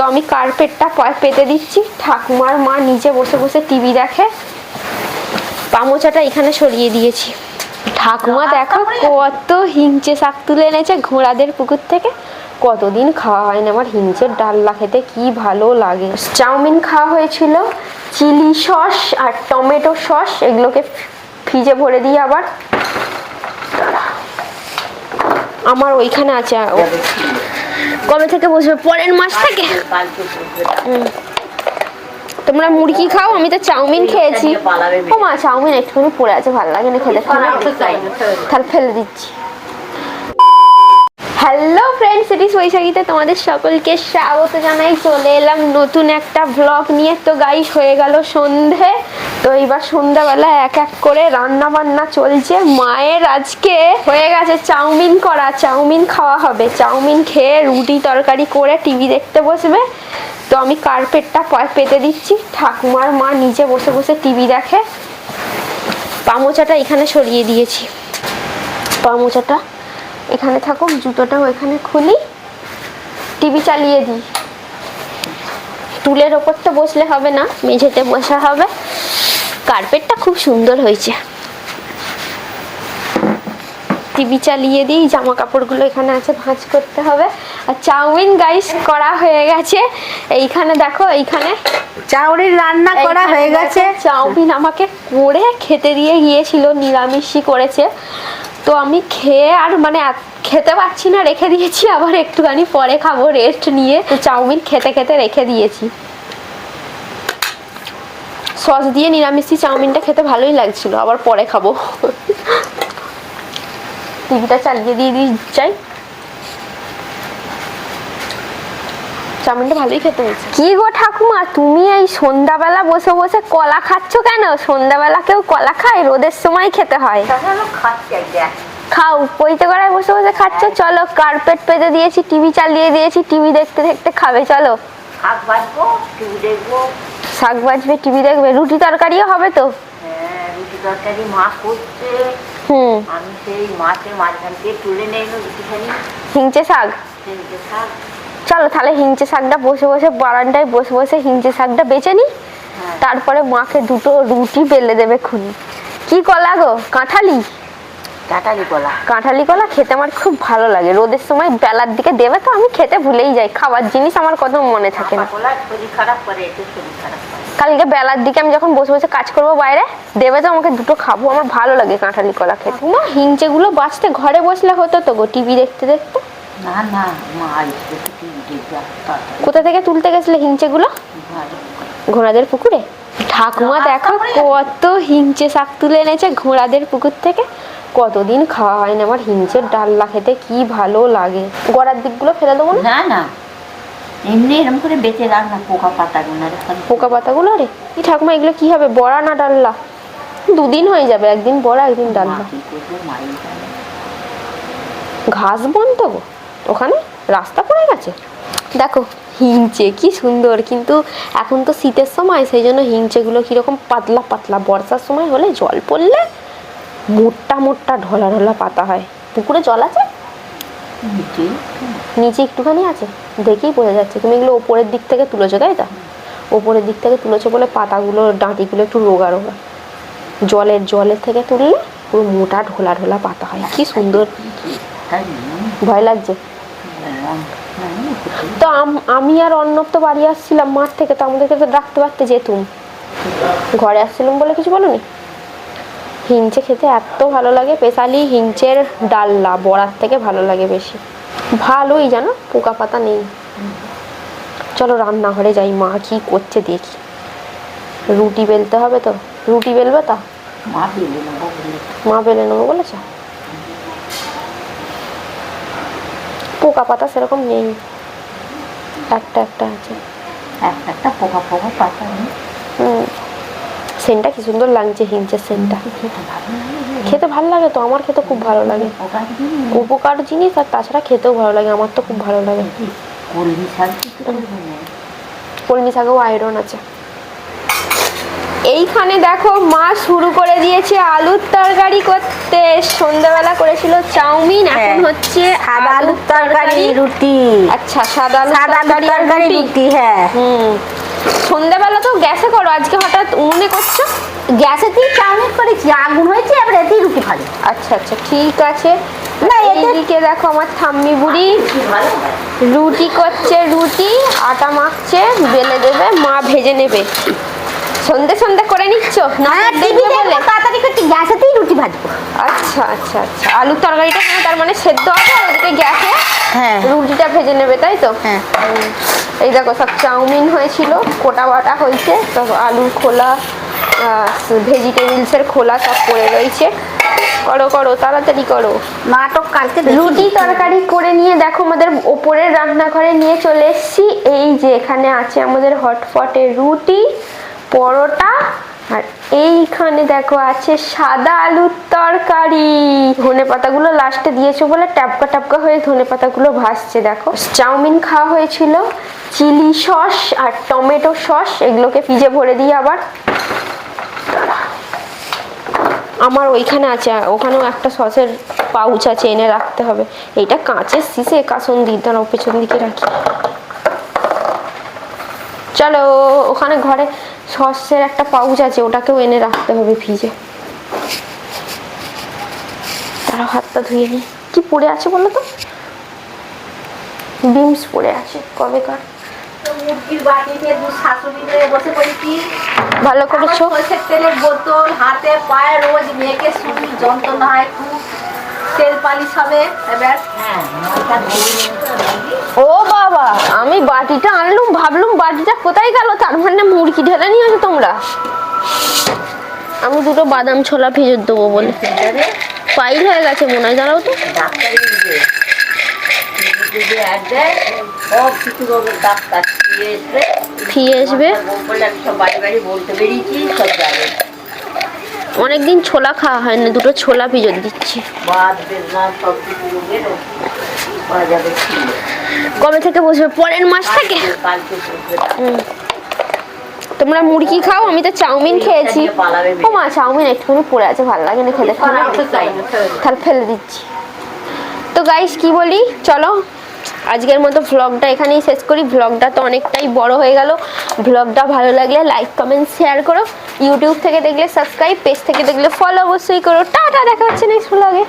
তো আমি কার্পেটটা পেতে দিচ্ছি। ঠাকুমার মা নিচে বসে বসে টিভি দেখে। পামোচাটা এখানে সরিয়ে দিয়েছি। ঠাকুমা দেখো কত হিংচে শাক তুলে এনেছে ঘোড়াদের পুকুর থেকে। কতদিন খাওয়া হয় না আমার হিংচের ডাল্লা খেতে কি ভালো লাগে। চাউমিন খাওয়া হয়েছিল চিলি সস আর টমেটো সস এগুলোকে ফ্রিজে ভরে দিই আবার। আমার ওইখানে আছে কবে থেকে বসবে? পরের মাস থেকে? তোমরা মুরগি খাও আমি তো চাউমিন খেয়েছি। ও মা চাউমিন একটুখানি পড়ে আছে ভালো লাগে না। খেতে তাহলে ফেলে দিচ্ছি। হ্যালো ফ্রেন্ডস এটি বৈশাখীতে তোমাদের সকলকে স্বাগত জানাই। চলে এলাম নতুন একটা ব্লগ নিয়ে। তো গাইস হয়ে গেল সন্ধে। তো এবার সন্ধ্যাবেলা এক এক করে রান্না বান্না চলছে। মায়ের আজকে হয়ে গেছে চাউমিন করা। চাউমিন খাওয়া হবে। চাউমিন খেয়ে রুটি তরকারি করে টিভি দেখতে বসবে। তো আমি কার্পেটটা পেতে দিচ্ছি। ঠাকুমার মা নিচে বসে বসে টিভি দেখে। পামোচাটা এখানে সরিয়ে দিয়েছি। পামোচাটা এখানে থাকুক জুতোটাও এখানে খুলি। টিভি চালিয়ে দিই টুলের ওপর তো বসলে হবে না মেঝেতে বসা হবে। কার্পেটটা খুব সুন্দর হয়েছে। টিভি চালিয়ে দিই জামা কাপড়গুলো এখানে আছে ভাঁজ করতে হবে। আর চাউমিন গাইস করা হয়ে গেছে। এইখানে দেখো এইখানে চাউরির রান্না করা হয়ে গেছে। চাউমিন আমাকে করে খেতে দিয়ে গিয়েছিল নিরামিষই করেছে। তো আমি খেয়ে আর মানে খেতে পারছি না, রেখে দিয়েছি, আবার একটুখানি পরে খাব রেস্ট নিয়ে। তো চাউমিন খেতে খেতে রেখে দিয়েছি। সস দিয়ে নিরামিষি চাউমিনটা খেতে ভালোই লাগছিল, আবার পরে খাব। টিভিটা চালিয়ে দিয়ে দিয়ে চাই চাউমিনটা ভালোই খেতে হয়েছে। কি গো ঠাকুমা তুমি এই সন্ধ্যাবেলা বসে বসে কলা খাচ্ছ কেন? সন্ধ্যাবেলা কেউ কলা খায় রোদের সময় খেতে হয়। খাও পইতে করায় বসে বসে খাচ্ছ? চলো কার্পেট পেতে দিয়েছি টিভি চালিয়ে দিয়েছি টিভি দেখতে দেখতে খাবে চলো। শাক বাজবে টিভি দেখবে। রুটি তরকারিও হবে তো? হ্যাঁ, রুটি তরকারি মা করছে। হুম। আমি সেই মাছের মাঝখান থেকে তুলে নেই রুটিখানি। হিংচে শাক? সেদিকে শাক। চলো তাহলে হিংচে শাকটা বসে বসে বারান্দায় বসে বসে হিংচে শাকটা বেছে নি। হ্যাঁ। তারপরে মাকে দুটো রুটি বেলে দেবে খুনি। কি কলা গো? কাঁঠালি? কাঁঠালি কলা। কাঁঠালি কলা খেতে আমার খুব ভালো লাগে। রোদের সময় বেলার দিকে দেবে তো আমি খেতে ভুলেই যাই। খাবার জিনিস আমার কত মনে থাকে না। কালকে বেলার দিকে আমি যখন বসে বসে কাজ করব বাইরে দেবে তো আমাকে দুটো খাব। আমার ভালো লাগে কাঁঠালি কলা খেতে। না হিংচেগুলো বাঁচতে ঘরে বসলে হতো তো গো টিভি দেখতে দেখতে। না না মা কোথা থেকে তুলতে গেছিলে হিংচেগুলো। ঘোড়াদের পুকুরে। ঠাকুমা দেখো কত হিংচে শাক তুলে এনেছে ঘোড়াদের পুকুর থেকে। কতদিন খাওয়া হয় না আমার হিংচের ডাল্লা খেতে কি ভালো লাগে। গড়ার দিকগুলো ফেলে দেবো না? না এমনি এরকম করে বেঁচে রাখ না পোকা পাতাগুলো এখানে পোকা পাতাগুলো? রে এই ঠাকুমা এগুলো কি হবে? বড়া না ডাল্লা দুদিন হয়ে যাবে একদিন বড়া একদিন ডাল্লা ঘাস বন তো ওখানে রাস্তা পড়ে গেছে? দেখো হিংচে কি সুন্দর। কিন্তু এখন তো শীতের সময় সেই জন্য হিংচেগুলো কীরকম পাতলা পাতলা। বর্ষার সময় হলে জল পড়লে মোটা মোটা ঢলা ঢলা পাতা হয়। পুকুরে জল আছে? নিচে একটুখানি আছে। দেখেই বোঝা যাচ্ছে। তুমি এগুলো ওপরের দিক থেকে তুলেছো তাই তো? ওপরের দিক থেকে তুলেছো বলে পাতাগুলো ডাঁটিগুলো একটু রোগা রোগা। জলের জলের থেকে তুললে পুরো মোটা ঢোলা ঢোলা পাতা হয়। কি সুন্দর। ভয় লাগছে? তো আম- আর অর্ণব তো বাড়ি আসছিলাম মাঠ থেকে তো আমাদেরকে তো ডাকতে পারতে যেতুম। ঘরে আসছিলাম বলে কিছু বলনি? হিংচে খেতে এত ভালো লাগে স্পেশালি হিংচের ডাল্লা বড়ার থেকে ভালো লাগে বেশি। ভালোই জানো পোকা পাতা নেই। চলো রান্নাঘরে যাই মা কি করছে দেখি। রুটি বেলতে হবে তো? রুটি বেলবে তা? মা বেলে নেব বলেছে? পোকা পাতা সেরকম নেই। একটা একটা আছে। একটা একটা পোকা পোকা পাতা নেই। সেন্টটা কি সুন্দর লাগছে হিংচের সেন্টটা। খেতে ভালো লাগে তো আমার খেতে খুব ভালো লাগে। পোকা উপকার জিনিস আর তাছাড়া খেতেও ভালো লাগে আমার তো খুব ভালো লাগে। কলমি শাকেও আয়রন আছে। এইখানে দেখো মা শুরু করে দিয়েছে আলুর তরকারি করতে। রাতে সন্ধ্যাবেলা করেছিল চাউমিন এখন হ্যাঁ। হচ্ছে সাদা আলুর তরকারি। রুটি। আচ্ছা সাদা আলুর তরকারি রুটি। হ্যাঁ। হুম। সন্ধ্যাবেলা তো গ্যাসে করো আজকে হঠাৎ উনুনে করছ? গ্যাসে গ্যাসেতেই চাউমিন করেছি আগুন হয়েছে এবার এতেই রুটি ভালো আচ্ছা আচ্ছা ঠিক আছে। না, এইদিকে দেখো আমার ঠাম্মি বুড়ি। রুটি করছে রুটি আটা মাখছে বেলে দেবে মা ভেজে নেবে। সন্ধে সন্ধে করে নিচ্ছ? না দেখবে বলে। তাড়াতাড়ি করছি গ্যাসেতেই রুটি ভাজবো। আচ্ছা আচ্ছা আচ্ছা। আলুর তরকারিটা এখানে তার মানে সেদ্ধ হবে আর ওদিকে গ্যাসে হ্যাঁ। রুটিটা ভেজে নেবে তাই তো? হ্যাঁ। এই দেখো সব চাউমিন হয়েছিল কোটা বাটা হয়েছে তো আলুর খোলা ভেজিটেবলসের খোলা সব পড়ে রয়েছে। করো করো তাড়াতাড়ি করো। নাটক কালকে রুটি তরকারি করে নিয়ে দেখো আমাদের ওপরের রান্নাঘরে নিয়ে চলে এসেছি। এই যে এখানে আছে আমাদের হটপটে রুটি পরোটা, আর এইখানে দেখো আছে সাদা আলুর তরকারি। ধনে পাতাগুলো লাস্টে দিয়েছ বলে টাপকা টাপকা হয়ে ধনে পাতাগুলো ভাসছে দেখো। চাউমিন খাওয়া হয়েছিল, চিলি সস আর টমেটো সস, এগুলোকে ফ্রিজে ভরে দিই আবার আমার ওইখানে আছে ওখানেও একটা সসের পাউচ আছে, এনে রাখতে হবে। এইটা কাঁচের শিশে কাসন দিই দাঁড়াও, পেছন দিকে রাখি। চলো ওখানে ঘরে সসের একটা পাউচ আছে ওটাকেও এনে রাখতে হবে ফ্রিজে তারা হাতটা ধুয়ে নিই কি পড়ে আছে বলো তো? বিমস পড়ে আছে কবেকার? ভালো করেছ? তেলের বোতল হাতে পায়ে রোজ মেয়েকে যন্ত্রণা হয় তেল পালিশ হবে। এবার হ্যাঁ বাটিটা আনলুম, ভাবলুম বাটিটা কোথায় গেল? তার মানে মুরগি ঢেলে নিয়েছো তোমরা। আমি দুটো বাদাম ছোলা ভেজে দেবো বলে। পাইল হয়ে গেছে মনে হয় দাঁড়াও তো? ফিরে আসবে। অনেকদিন ছোলা খাওয়া হয় না দুটো ছোলা ভিজত দিচ্ছি। যাবে কবে থেকে বসবে? পরের মাস থেকে। তোমরা মুরগি খাও আমি তো চাউমিন খেয়েছি। ও মা চাউমিন একটুখানি পড়ে আছে ভালো লাগে না খেতে তাহলে ফেলে দিচ্ছি। তো গাইস কি বলি? চলো। আজকের মতো ভ্লগটা এখানেই শেষ করি। ভ্লগটা তো অনেকটাই বড় হয়ে গেল। ভ্লগটা ভালো লাগলে লাইক কমেন্ট শেয়ার করো। ইউটিউব থেকে দেখলে সাবস্ক্রাইব পেজ থেকে দেখলে ফলো অবশ্যই করো। টাটা দেখা হচ্ছে নেক্সট ভ্লগে